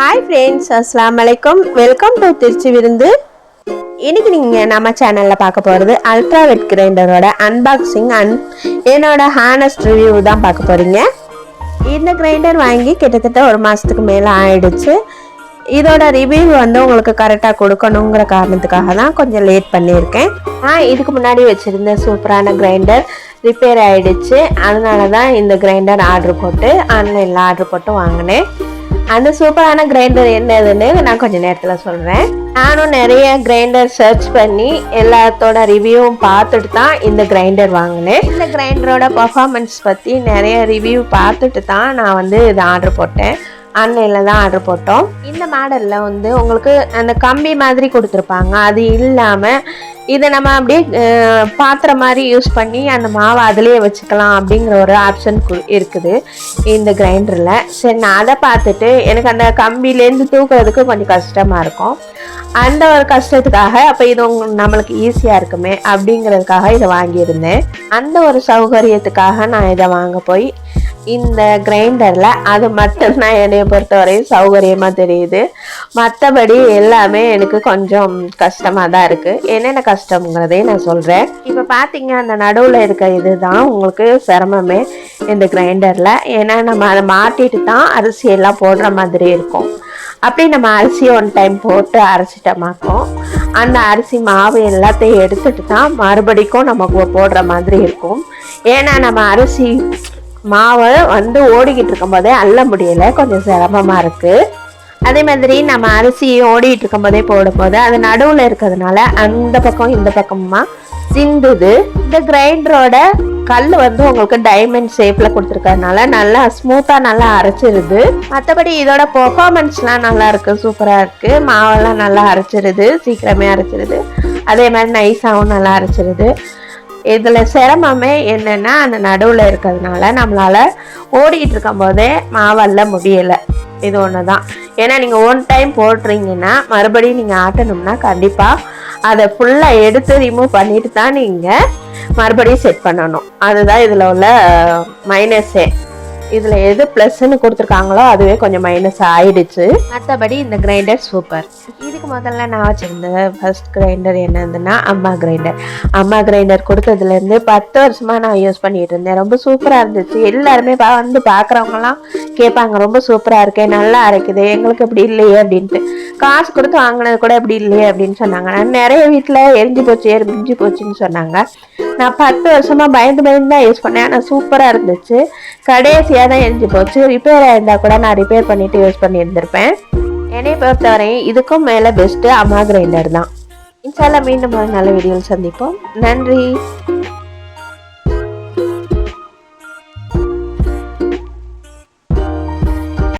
Hi friends அஸ்லாம் வலைக்கம் welcome to Trichy விருந்து இன்னைக்கு நீங்கள் நம்ம சேனலில் பார்க்க போகிறது அல்ட்ரா வெட் கிரைண்டரோட அன்பாக்சிங் அண்ட் என்னோட ஹானஸ்ட் ரிவ்யூ தான் பார்க்க போகிறீங்க இந்த கிரைண்டர் வாங்கி கிட்டத்தட்ட ஒரு மாதத்துக்கு மேலே ஆயிடுச்சு. இதோட ரிவ்யூ வந்து உங்களுக்கு கரெக்டாக கொடுக்கணுங்கிற காரணத்துக்காக தான் கொஞ்சம் லேட் பண்ணியிருக்கேன். நான் இதுக்கு முன்னாடி வச்சுருந்த சூப்பரான கிரைண்டர் ரிப்பேர் ஆகிடுச்சு அதனால தான் இந்த கிரைண்டர் ஆர்டர் போட்டு ஆன்லைனில் ஆர்டர் போட்டு வாங்கினேன். அந்த சூப்பரான கிரைண்டர் என்னதுன்னு நான் கொஞ்சம் நேரத்தில் சொல்கிறேன் நானும் நிறைய கிரைண்டர் சர்ச் பண்ணி எல்லாத்தோட ரிவ்யூவும் பார்த்துட்டு தான் இந்த கிரைண்டர் வாங்கினேன். இந்த கிரைண்டரோட பர்ஃபார்மன்ஸ் பற்றி நிறைய ரிவ்யூ பார்த்துட்டு தான் நான் வந்து இதை ஆர்டர் போட்டேன். ஆன்லைனில் தான் ஆர்டர் போட்டோம். இந்த மாடலில் வந்து உங்களுக்கு அந்த கம்பி மாதிரி கொடுத்துருப்பாங்க. அது இல்லாமல் இதை நம்ம அப்படியே பாத்திரம் மாதிரி யூஸ் பண்ணி அந்த மாவை அதிலேயே வச்சுக்கலாம் அப்படிங்கிற ஒரு ஆப்ஷன் இருக்குது இந்த கிரைண்டரில் சரி நான் அதை பார்த்துட்டு எனக்கு அந்த கம்பிலேருந்து தூக்குறதுக்கு கொஞ்சம் கஷ்டமாக இருக்கும். அந்த ஒரு கஷ்டத்துக்காக அப்போ இது உங்க- நம்மளுக்கு ஈஸியாக இருக்குமே அப்படிங்கிறதுக்காக இதை வாங்கியிருந்தேன். அந்த ஒரு சௌகரியத்துக்காக நான் இதை வாங்க போய் இந்த கிரைண்டரில் அது மட்டும்தான் என்னைய பொறுத்தவரையும் சௌகரியமாக தெரியுது. மற்றபடி எல்லாமே எனக்கு கொஞ்சம் கஷ்டமாக தான் இருக்குது என்னென்ன கஷ்டங்கிறதையும் நான் சொல்கிறேன் இப்போ பார்த்தீங்க அந்த நடுவில் இருக்க இதுதான் உங்களுக்கு சிரமமே இந்த கிரைண்டரில் ஏன்னா நம்ம அதை மாட்டிட்டு தான் அரிசியெல்லாம் போடுற மாதிரி இருக்கும். அப்படி நம்ம அரிசி ஒன் டைம் போட்டு அரைச்சிட்டோமாக்கும் அந்த அரிசி மாவு எல்லாத்தையும் எடுத்துட்டு தான் மறுபடிக்கும் நமக்கு போடுற மாதிரி இருக்கும். ஏன்னா நம்ம அரிசி மாவை வந்து ஓடிக்கிட்டு இருக்கும்போதே அள்ள முடியல. கொஞ்சம் சிரமமாக இருக்குது அதே மாதிரி நம்ம அரிசியும் ஓடிக்கிட்டு இருக்கும்போதே போடும்போது அது நடுவில் இருக்கிறதுனால அந்த பக்கம் இந்த பக்கமாக சிந்துது. இந்த கிரைண்டரோட கல் வந்து உங்களுக்கு டைமண்ட் ஷேப்பில் கொடுத்துருக்கறதுனால நல்லா ஸ்மூத்தாக நல்லா அரைச்சிருது. மற்றபடி இதோட பெர்ஃபார்மன்ஸ்லாம் நல்லா இருக்கு. சூப்பராக இருக்குது மாவெல்லாம் நல்லா அரைச்சிருது. சீக்கிரமே அரைச்சிருது. அதே மாதிரி நைஸாகவும் நல்லா அரைச்சிருது. இதில் சிரமமே என்னென்னா அந்த நடுவில் இருக்கிறதுனால நம்மளால் ஓடிக்கிட்டு இருக்கும் போதே மாவல்ல முடியலை. இது ஒன்று தான் ஏன்னா நீங்கள் ஒன் டைம் போடுறீங்கன்னா மறுபடியும் நீங்கள் ஆட்டணும்னா கண்டிப்பாக அதை ஃபுல்லாக எடுத்து ரிமூவ் பண்ணிட்டு தான் நீங்கள் மறுபடியும் செட் பண்ணணும். அதுதான் இதில் உள்ள மைனஸே இதில் எது ப்ளஸ்ன்னு கொடுத்துருக்காங்களோ அதுவே கொஞ்சம் மைனஸ் ஆயிடுச்சு. மற்றபடி இந்த கிரைண்டர் சூப்பர் இதுக்கு முதல்ல நான் வச்சுருந்த ஃபர்ஸ்ட் கிரைண்டர் என்னதுன்னா அம்மா கிரைண்டர் அம்மா கிரைண்டர் கொடுத்ததுலேருந்து பத்து வருஷமாக நான் யூஸ் பண்ணிட்டு இருந்தேன். ரொம்ப சூப்பராக இருந்துச்சு. எல்லாருமே பா வந்து பார்க்குறவங்கலாம் கேட்பாங்க ரொம்ப சூப்பராக இருக்கே நல்லா அரைக்குது எங்களுக்கு இப்படி இல்லையே அப்படின்ட்டு. காசு கொடுத்து வாங்கினது கூட இப்படி இல்லையே அப்படின்னு சொன்னாங்க. நான் நிறைய வீட்டில் எரிஞ்சு போச்சு எரிஞ்சு போச்சுன்னு சொன்னாங்க. நான் பத்து வருஷமா பயந்து பயந்து தான் யூஸ் பண்ணேன். ஆனால் சூப்பராக இருந்துச்சு. கடைசியாக தான் எரிஞ்சு போச்சு. ரிப்பேர் ஆயிருந்தா கூட நான் ரிப்பேர் பண்ணிட்டு யூஸ் பண்ணியிருந்திருப்பேன். என்னை பொறுத்தவரையும் இதுக்கும் மேலே பெஸ்ட்டு அம்மா கிரைண்டர் தான். இன்ஷால்லா மீண்டும் ஒரு நல்ல வீடியோவில் சந்திப்போம். நன்றி.